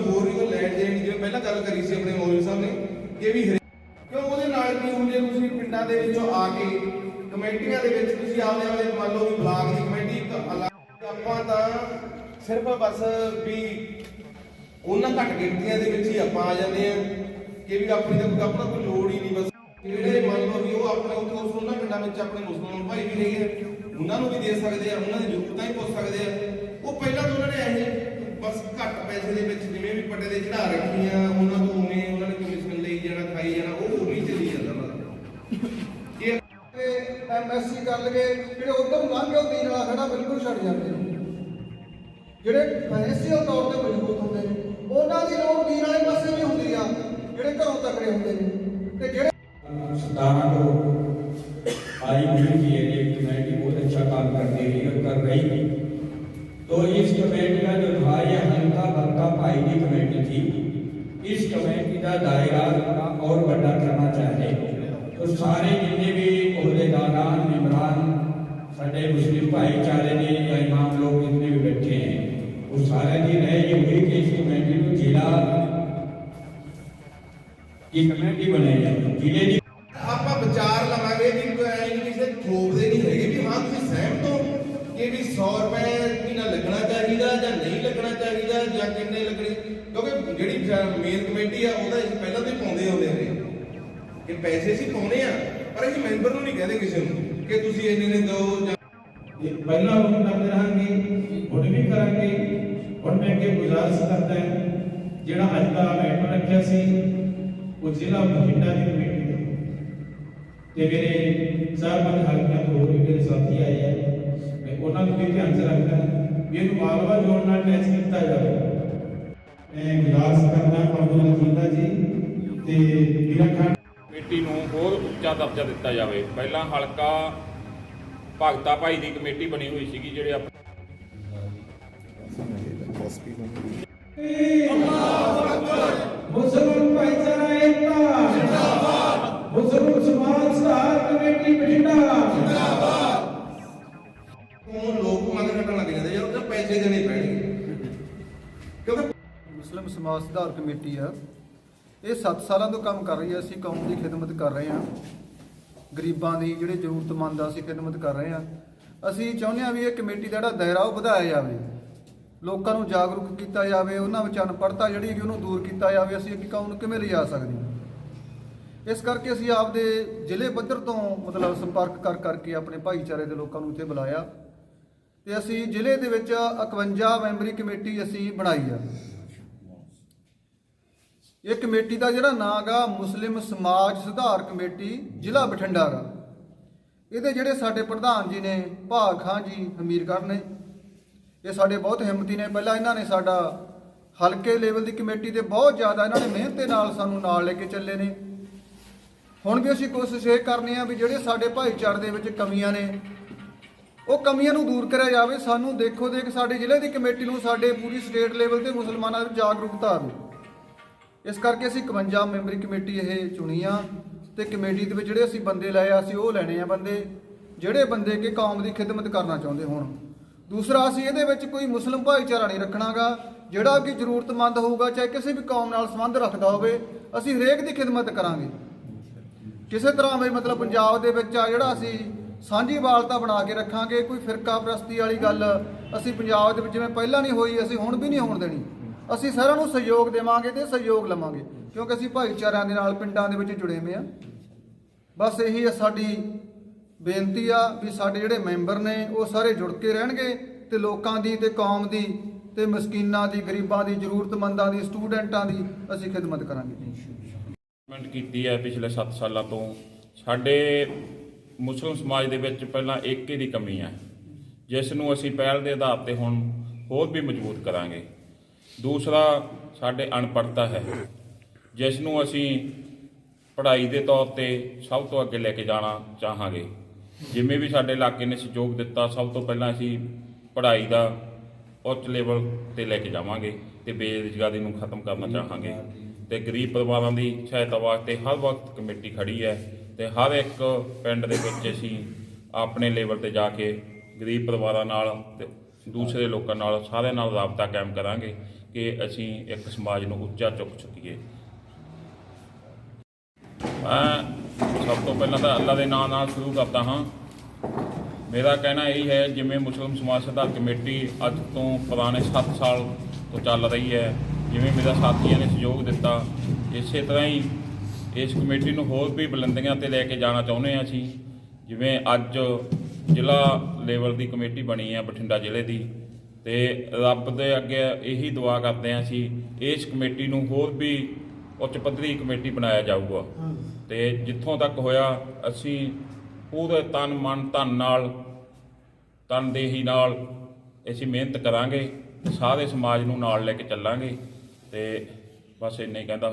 ਕੋਈ ਹੋਰ ਨਹੀਂ ਲੈਣ ਦੇਣ ਨਹੀਂ ਪਹਿਲਾਂ ਗੱਲ ਕਰੀ ਸੀ ਆਪਣੇ ਮੌਲਵੀ ਸਾਹਿਬ ਨੇ, ਕਿ ਵੀ ਕਿਉਂ ਉਹਦੇ ਨਾਲ ਕੀ ਹੁੰਦੇ ਤੁਸੀਂ ਪਿੰਡਾਂ ਦੇ ਵਿੱਚੋਂ ਆ ਕੇ ਕਮੇਟੀਆਂ ਦੇ ਵਿੱਚ ਤੁਸੀਂ ਆਪਦੇ ਆਪਦੇ ਮੰਨ ਲਓ ਵੀ ਬਲਾਕ ਦੀ ਕਮੇਟੀ ਇੱਕ ਅਲੱਗ ਆਪਾਂ ਤਾਂ ਸਿਰਫ ਬਸ ਵੀ ਉਹਨਾਂ ਘੱਟ ਗਿਣਤੀਆਂ ਦੇ ਵਿੱਚ ਹੀ ਆਪਾਂ ਆ ਜਾਂਦੇ ਆ ਕਿ ਵੀ ਆਪਣੀ ਤਾਂ ਆਪਣਾ ਕੋਈ ਲੋੜ ਹੀ ਨਹੀਂ, ਬਸ ਜਿਹੜੇ ਮੰਨ ਲਓ ਵੀ ਉਹ ਆਪਣੇ ਉੱਥੇ ਉਸ ਉਹਨਾਂ ਪਿੰਡਾਂ ਵਿੱਚ ਆਪਣੇ ਮੁਸਲਮਾਨ ਭਾਈ ਵੀ ਹੈਗੇ ਉਹਨਾਂ ਨੂੰ ਵੀ ਦੇ ਸਕਦੇ ਆ, ਉਹਨਾਂ ਦੀ ਜ਼ਰੂਰਤਾਂ ਹੀ ਪੁੱਛ ਸਕਦੇ ਆ। ਉਹ ਪਹਿਲਾਂ ਤੋਂ ਉਹਨਾਂ ਨੇ ਇਹ ਬਸ ਘੱਟ ਪੈਸੇ ਦੇ ਵਿੱਚ ਜਿਵੇਂ ਵੀ ਪੱਟੇ ਦੇ ਚੜਾ ਰੱਖੀਆਂ, ਉਹਨਾਂ ਤੋਂ ਉਵੇਂ ਉਹਨਾਂ ਨੇ ਕਮਿਸ਼ਨ ਲਈ ਜਾਣਾ, ਖਾਈ ਜਾਣਾ, ਉਹ ਉਵੇਂ ਹੀ ਜਾਂਦਾ ਉਹਨਾਂ ਇਹ ਐਮਐਸਸੀ ਕਰ ਲਗੇ ਜਿਹੜੇ ਉਧਰ ਲੰਘ ਉਹ ਦੀਨ ਵਾਲਾ ਖੜਾ, ਬਿਲਕੁਲ ਛੱਡ ਜਾਂਦੇ ਨੇ। ਜਿਹੜੇ ਫਾਈਨੈਂਸ਼ੀਅਲ ਤੌਰ ਤੇ ਮਜ਼ਬੂਤ ਹੁੰਦੇ ਨੇ, ਉਹਨਾਂ ਦੀ ਲੋੜ ਦੀਨ ਵਾਲੇ ਪਾਸੇ ਵੀ ਹੁੰਦੀ ਆ, ਜਿਹੜੇ ਘਰੋਂ ਤਕੜੇ ਹੁੰਦੇ ਨੇ। इस कमेटी का दायरा थोड़ा और बड़ा करना चाहते तो सारे जितने भी अहदेदारान मेम्बरान साढ़े मुस्लिम भाईचारे ने या इमाम लोग जितने भी बैठे हैं वो सारे की रहे ये हुई कि इस कमेटी को जिला की कमेटी बनाई जिले की ਆਪਾਂ ਵਿਚਾਰ ਲਵਾਂਗੇ ਵੀ ਕੋਈ ਐਂ ਨਹੀਂ ਕਿਸੇ ਥੋਪਦੇ ਨਹੀਂ ਹੈਗੇ ਵੀ ਹਾਂ ਤੁਸੀਂ ਸਹਿਮਤ ਹੋ ਕਿ ਵੀ 100 ਰੁਪਏ ਮਹੀਨਾ ਲੱਗਣਾ ਚਾਹੀਦਾ ਜਾਂ ਨਹੀਂ ਲੱਗਣਾ ਚਾਹੀਦਾ ਜਾਂ ਕਿੰਨੇ ਲੱਗਣੇ ਕਿਉਂਕਿ ਜਿਹੜੀ ਮੇਨ ਕਮੇਟੀ ਆ, ਉਹਦਾ ਅਸੀਂ ਪਹਿਲਾਂ ਤੋਂ ਹੀ ਪਾਉਂਦੇ ਆਉਂਦੇ ਨੇ ਕਿ ਪੈਸੇ ਅਸੀਂ ਪਾਉਨੇ ਆ, ਪਰ ਅਸੀਂ ਮੈਂਬਰ ਨੂੰ ਨਹੀਂ ਕਹਿੰਦੇ ਕਿਸੇ ਨੂੰ ਕਿ ਤੁਸੀਂ ਇੰਨੇ ਨੇ ਦਿਓ ਜਾਂ ਇਹ ਪਹਿਲਾਂ ਉਹ ਕਰਦੇ ਰਹਾਂਗੇ, ਹੁਣ ਵੀ ਕਰਾਂਗੇ। ਹੁਣ ਮੈਂ ਅੱਗੇ ਗੁਜ਼ਾਰਿਸ਼ ਕਰਦਾ ਹਾਂ, ਜਿਹੜਾ ਅੱਜ ਦਾ ਮੈਟਰ ਰੱਖਿਆ ਸੀ, ਉਹ ਜ਼ਿਲ੍ਹਾ ਬਠਿੰਡਾ ਦੀ ਕਮੇਟੀ ਦਾ। ਤੇ ਮੇਰੇ ਚਾਰ ਪੰਜ ਹਲਕਿਆਂ ਤੋਂ ਹੋਰ ਵੀ ਸਾਥੀ ਆਏ ਆ। ਮੈਂ ਉਹਨਾਂ ਨੂੰ ਵੀ ਧਿਆਨ ਚ ਰੱਖਦਾ ਵੀ ਇਹਨੂੰ ਮਾਲਵਾ ਜੋੜ ਨਾਲ ਅਟੈਚ ਕੀਤਾ ਜਾਵੇ। ਮੈਂ ਗੁਜ਼ਾਰਿਸ਼ ਕਰਦਾ ਪੰਡੂ ਜੀਂਦਾ ਜੀ ਤੇ ਵੀਰਾ ਖਾਨ ਕਮੇਟੀ ਨੂੰ ਹੋਰ ਉੱਚਾ ਦਰਜਾ ਦਿੱਤਾ ਜਾਵੇ। ਪਹਿਲਾਂ ਹਲਕਾ ਭਗਤਾ ਭਾਈ ਦੀ ਕਮੇਟੀ ਬਣੀ ਹੋਈ ਸੀਗੀ ਜਿਹੜੇ ਆਪਣੇ ਮੁਸਲਮਾਨ ਭਾਈਚਾਰਾ ਏਕਤਾ। ਜਿੰਦਾਬਾਦ ਮੁਸਲਮਾਨ ਸਮਾਜ ਸੁਧਾਰ ਕਮੇਟੀ ਬਠਿੰਡਾ। ਉਹ ਲੋਕ ਮੰਗ ਕੱਢਣ ਲੱਗ ਜਾਂਦੇ ਯਾਰ ਉਹ ਤਾਂ ਪੈਸੇ ਦੇਣੇ ਪੈਣਗੇ। ਸਮਾਜ ਸੁਧਾਰ ਕਮੇਟੀ ਆ। ਇਹ 7 ਸਾਲਾਂ ਤੋਂ ਕੰਮ ਕਰ ਰਹੀ ਹੈ ਅਸੀਂ ਕੌਮ ਦੀ ਖਿਦਮਤ ਕਰ ਰਹੇ ਹਾਂ ਗਰੀਬਾਂ ਦੀ ਜਿਹੜੇ ਜ਼ਰੂਰਤਮੰਦ ਆ, ਅਸੀਂ ਖਿਦਮਤ ਕਰ ਰਹੇ ਹਾਂ ਅਸੀਂ ਚਾਹੁੰਦੇ ਹਾਂ ਵੀ ਇਹ ਕਮੇਟੀ ਦਾ ਜਿਹੜਾ ਦਾਇਰਾ ਉਹ ਵਧਾਇਆ ਜਾਵੇ। ਲੋਕਾਂ ਨੂੰ ਜਾਗਰੂਕ ਕੀਤਾ ਜਾਵੇ, ਉਹਨਾਂ ਵਿੱਚ ਅਨਪੜ੍ਹਤਾ ਜਿਹੜੀ ਹੈਗੀ ਉਹਨੂੰ ਦੂਰ ਕੀਤਾ ਜਾਵੇ। ਅਸੀਂ ਅੱਗੇ ਕੌਮ ਨੂੰ ਕਿਵੇਂ ਲਿਜਾ ਸਕਦੇ ਹਾਂ? ਇਸ ਕਰਕੇ ਅਸੀਂ ਆਪਦੇ ਜ਼ਿਲ੍ਹੇ ਪੱਧਰ ਤੋਂ ਮਤਲਬ ਸੰਪਰਕ ਕਰ ਕਰਕੇ ਆਪਣੇ ਭਾਈਚਾਰੇ ਦੇ ਲੋਕਾਂ ਨੂੰ ਇੱਥੇ ਬੁਲਾਇਆ। ਤੇ ਅਸੀਂ ਜ਼ਿਲ੍ਹੇ ਦੇ ਵਿੱਚ 51 ਮੈਂਬਰੀ ਕਮੇਟੀ ਅਸੀਂ ਬਣਾਈ ਆ। ਇਹ ਕਮੇਟੀ ਦਾ ਜਿਹੜਾ ਨਾਂ ਗਾ ਮੁਸਲਿਮ ਸਮਾਜ ਸੁਧਾਰ ਕਮੇਟੀ, ਜ਼ਿਲ੍ਹਾ ਬਠਿੰਡਾ ਗਾ ਇਹਦੇ ਜਿਹੜੇ ਸਾਡੇ ਪ੍ਰਧਾਨ ਜੀ ਨੇ, ਭਾਗ ਖਾਂ ਜੀ ਹਮੀਰਗੜ੍ਹ ਨੇ। ਇਹ ਸਾਡੇ ਬਹੁਤ ਹਿੰਮਤੀ ਨੇ। ਪਹਿਲਾਂ ਇਹਨਾਂ ਨੇ ਸਾਡਾ ਹਲਕੇ ਲੈਵਲ ਦੀ ਕਮੇਟੀ ਤੇ ਬਹੁਤ ਜ਼ਿਆਦਾ ਇਹਨਾਂ ਨੇ ਮਿਹਨਤ ਦੇ ਨਾਲ ਸਾਨੂੰ ਨਾਲ ਲੈ ਕੇ ਚੱਲੇ ਨੇ। ਹੁਣ ਵੀ ਅਸੀਂ ਕੋਸ਼ਿਸ਼ ਇਹ ਕਰਨੀ ਆ ਵੀ ਜਿਹੜੇ ਸਾਡੇ ਭਾਈਚਾਰੇ ਦੇ ਵਿੱਚ ਕਮੀਆਂ ਨੇ, ਉਹ ਕਮੀਆਂ ਨੂੰ ਦੂਰ ਕਰਿਆ ਜਾਵੇ। ਸਾਨੂੰ ਦੇਖੋ ਦੇਖ ਸਾਡੇ ਜ਼ਿਲ੍ਹੇ ਦੀ ਕਮੇਟੀ ਨੂੰ ਸਾਡੇ ਪੂਰੀ ਸਟੇਟ ਲੈਵਲ ਤੇ ਮੁਸਲਮਾਨਾਂ ਵਿੱਚ ਜਾਗਰੂਕਤਾ ਆਵੇ। ਇਸ ਕਰਕੇ ਅਸੀਂ 51 ਮੈਂਬਰੀ ਕਮੇਟੀ ਇਹ ਚੁਣੀ ਆ ਤੇ ਕਮੇਟੀ ਦੇ ਵਿੱਚ ਜਿਹੜੇ ਅਸੀਂ ਬੰਦੇ ਲਏ ਆ, ਅਸੀਂ ਉਹ ਲੈਣੇ ਆ ਬੰਦੇ, ਜਿਹੜੇ ਬੰਦੇ ਕਿ ਕੌਮ ਦੀ ਖਿਦਮਤ ਕਰਨਾ ਚਾਹੁੰਦੇ ਹੋਣ। ਦੂਸਰਾ, ਅਸੀਂ ਇਹਦੇ ਵਿੱਚ ਕੋਈ ਮੁਸਲਮ ਭਾਈਚਾਰਾ ਨਹੀਂ ਰੱਖਣਾਗਾ, ਜਿਹੜਾ ਕਿ ਜ਼ਰੂਰਤਮੰਦ ਹੋਊਗਾ, ਚਾਹੇ ਕਿਸੇ ਵੀ ਕੌਮ ਨਾਲ ਸੰਬੰਧ ਰੱਖਦਾ ਹੋਵੇ, ਅਸੀਂ ਹਰੇਕ ਦੀ ਖਿਦਮਤ ਕਰਾਂਗੇ। ਕਿਸੇ ਤਰ੍ਹਾਂ ਵੀ ਮਤਲਬ ਪੰਜਾਬ ਦੇ ਵਿੱਚ ਆ ਜਿਹੜਾ ਅਸੀਂ ਸਾਂਝੀ ਵਾਲਤਾ ਬਣਾ ਕੇ ਰੱਖਾਂਗੇ, ਕੋਈ ਫਿਰਕਾ ਪ੍ਰਸਤੀ ਵਾਲੀ ਗੱਲ ਅਸੀਂ ਪੰਜਾਬ ਦੇ ਵਿੱਚ ਜਿਵੇਂ ਪਹਿਲਾਂ ਨਹੀਂ ਹੋਈ, ਅਸੀਂ ਹੁਣ ਵੀ ਨਹੀਂ ਹੋਣ ਦੇਣੀ। ਅਸੀਂ ਸਾਰਿਆਂ ਨੂੰ ਸਹਿਯੋਗ ਦੇਵਾਂਗੇ ਤੇ ਸਹਿਯੋਗ ਲਵਾਂਗੇ, ਕਿਉਂਕਿ ਅਸੀਂ ਭਾਈਚਾਰਿਆਂ ਦੇ ਨਾਲ ਪਿੰਡਾਂ ਦੇ ਵਿੱਚ ਜੁੜੇ ਹੋਏ ਆ ਬਸ ਇਹੀ ਹੈ ਸਾਡੀ ਬੇਨਤੀ ਆ ਵੀ ਸਾਡੇ ਜਿਹੜੇ ਮੈਂਬਰ ਨੇ, ਉਹ ਸਾਰੇ ਜੁੜ ਕੇ ਰਹਿਣਗੇ ਤੇ ਲੋਕਾਂ ਦੀ ਤੇ ਕੌਮ ਦੀ ਤੇ ਮਸਕੀਨਾਂ ਦੀ, ਗਰੀਬਾਂ ਦੀ, ਜ਼ਰੂਰਤਮੰਦਾਂ ਦੀ, ਸਟੂਡੈਂਟਾਂ ਦੀ ਅਸੀਂ ਖਿਦਮਤ ਕਰਾਂਗੇ। ਕੀਤੀ ਹੈ ਪਿਛਲੇ 7 ਸਾਲਾਂ ਤੋਂ। ਸਾਡੇ ਮੁਸਲਿਮ ਸਮਾਜ ਦੇ ਵਿੱਚ ਪਹਿਲਾਂ ਏਕੇ ਦੀ ਕਮੀ ਹੈ, ਜਿਸ ਨੂੰ ਅਸੀਂ ਪਹਿਲ ਦੇ ਆਧਾਰ ਤੇ ਹੁਣ ਹੋਰ ਵੀ ਮਜ਼ਬੂਤ ਕਰਾਂਗੇ। ਦੂਸਰਾ ਸਾਡੇ ਅਨਪੜ੍ਹਤਾ ਹੈ, ਜਿਸ ਨੂੰ ਅਸੀਂ ਪੜ੍ਹਾਈ ਦੇ ਤੌਰ ਤੇ ਸਭ ਤੋਂ ਅੱਗੇ ਲੈ ਕੇ ਜਾਣਾ ਚਾਹਾਂਗੇ। ਜਿਵੇਂ ਵੀ ਸਾਡੇ ਇਲਾਕੇ ਨੇ ਸਹਿਯੋਗ ਦਿੱਤਾ, ਸਭ ਤੋਂ ਪਹਿਲਾਂ ਅਸੀਂ ਪੜ੍ਹਾਈ ਦਾ ਉੱਚ ਲੈਵਲ ਤੇ ਲੈ ਕੇ ਜਾਵਾਂਗੇ ਤੇ ਬੇਰੁਜ਼ਗਾਰੀ ਨੂੰ ਖਤਮ ਕਰਨਾ ਚਾਹਾਂਗੇ ਤੇ ਗਰੀਬ ਪਰਿਵਾਰਾਂ ਦੀ ਸਹਾਇਤਾ ਵਾਸਤੇ ਹਰ ਵਕਤ ਕਮੇਟੀ ਖੜੀ ਹੈ ਤੇ ਹਰ ਇੱਕ ਪਿੰਡ ਦੇ ਵਿੱਚ ਅਸੀਂ ਆਪਣੇ ਲੈਵਲ ਤੇ ਜਾ ਕੇ ਗਰੀਬ ਪਰਿਵਾਰਾਂ ਨਾਲ ਤੇ ਦੂਸਰੇ ਲੋਕਾਂ ਨਾਲ ਸਾਰਿਆਂ ਨਾਲ ਰਾਬਤਾ ਕਾਇਮ ਕਰਾਂਗੇ। ਕਿ ਅਸੀਂ ਇੱਕ ਸਮਾਜ ਨੂੰ ਉੱਚਾ ਚੁੱਕ ਚੁੱਕੀਏ ਮੈਂ ਸਭ ਤੋਂ ਪਹਿਲਾਂ ਤਾਂ ਅੱਲਾ ਦੇ ਨਾਮ ਨਾਲ ਸ਼ੁਰੂ ਕਰਦਾ ਹਾਂ। ਮੇਰਾ ਕਹਿਣਾ ਇਹ ਹੈ, ਜਿਵੇਂ ਮੁਸਲਿਮ ਸਮਾਜ ਸੁਧਾਰ ਕਮੇਟੀ ਅੱਜ ਤੋਂ ਪੁਰਾਣੇ 7 ਸਾਲ ਤੋਂ ਚੱਲ ਰਹੀ ਹੈ, ਜਿਵੇਂ ਮੇਰਾ ਸਾਥੀਆਂ ਨੇ ਸਹਿਯੋਗ ਦਿੱਤਾ, ਇਸੇ ਤਰ੍ਹਾਂ ਹੀ ਇਸ ਕਮੇਟੀ ਨੂੰ ਹੋਰ ਵੀ ਬੁਲੰਦੀਆਂ ਤੇ ਲੈ ਕੇ ਜਾਣਾ ਚਾਹੁੰਦੇ ਹਾਂ ਅਸੀਂ, ਜਿਵੇਂ ਅੱਜ ਜ਼ਿਲ੍ਹਾ ਲੈਵਲ ਦੀ ਕਮੇਟੀ ਬਣੀ ਹੈ ਬਠਿੰਡਾ ਜ਼ਿਲ੍ਹੇ ਦੀ। ਤੇ ਰੱਬ ਦੇ ਅੱਗੇ ਇਹੀ ਦੁਆ ਕਰਦੇ ਹਾਂ ਅਸੀਂ ਇਸ ਕਮੇਟੀ ਨੂੰ ਹੋਰ ਵੀ ਉੱਚ ਪੱਧਰੀ ਕਮੇਟੀ ਬਣਾਇਆ ਜਾਊਗਾ। ਤੇ ਜਿੱਥੋਂ ਤੱਕ ਹੋਇਆ ਅਸੀਂ ਪੂਰੇ ਤਨ ਮਨ ਧਨ ਨਾਲ ਤਨਦੇਹੀ ਨਾਲ ਅਸੀਂ ਮਿਹਨਤ ਕਰਾਂਗੇ ਸਾਰੇ ਸਮਾਜ ਨੂੰ ਨਾਲ ਲੈ ਕੇ ਚੱਲਾਂਗੇ। ਤੇ ਬਸ ਇੰਨਾ ਕਹਿੰਦਾ